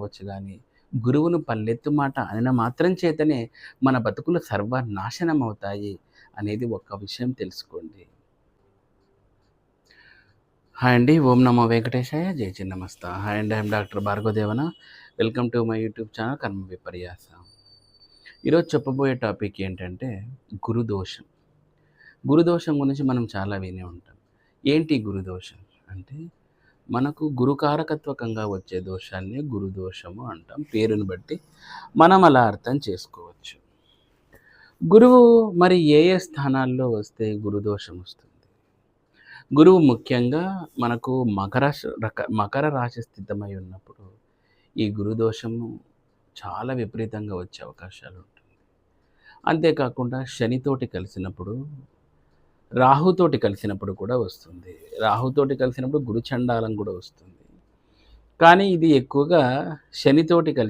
వచ్చు కానీ గురువును పల్లెత్తు మాట అనిన మాత్రం చేతనే మన బతుకులు సర్వనాశనం అవుతాయి అనేది ఒక్క విషయం తెలుసుకోండి. హాయ్ అండి. ఓం నమో వెంకటేశాయ. జై చిన్నమస్త. హాయ్ అండి. I'm doctor Bhargavadevana welcome to my YouTube channel Karma Viparyasa. ఈరోజు చెప్పబోయే టాపిక్ ఏంటంటే గురుదోషం. గురుదోషం గురించి మనం చాలా వినే ఉంటాం. ఏంటి గురుదోషం? అంటే మనకు గురుకారకత్వకంగా వచ్చే దోషాన్ని గురుదోషము అంటాం. పేరును బట్టి మనం అలా అర్థం చేసుకోవచ్చు. గురువు మరి ఏ ఏ స్థానాల్లో వస్తే గురుదోషం వస్తుంది? గురువు ముఖ్యంగా మనకు మకర రక మకర రాశి స్థితమై ఉన్నప్పుడు ఈ గురుదోషము చాలా విపరీతంగా వచ్చే అవకాశాలు ఉంటుంది. అంతేకాకుండా శనితోటి కలిసినప్పుడు, రాహుతోటి కలిసినప్పుడు కూడా వస్తుంది. రాహుతోటి కలిసినప్పుడు గురు చండాలం కూడా వస్తుంది. కానీ ఇది ఎక్కువగా శనితోటి కలిసి